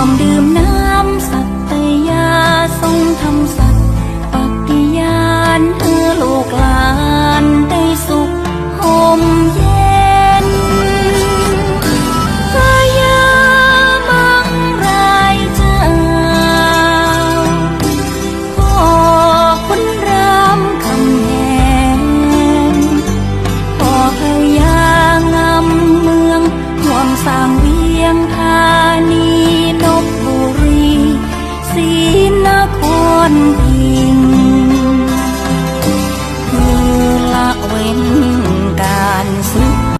ความดื่มน้ำ น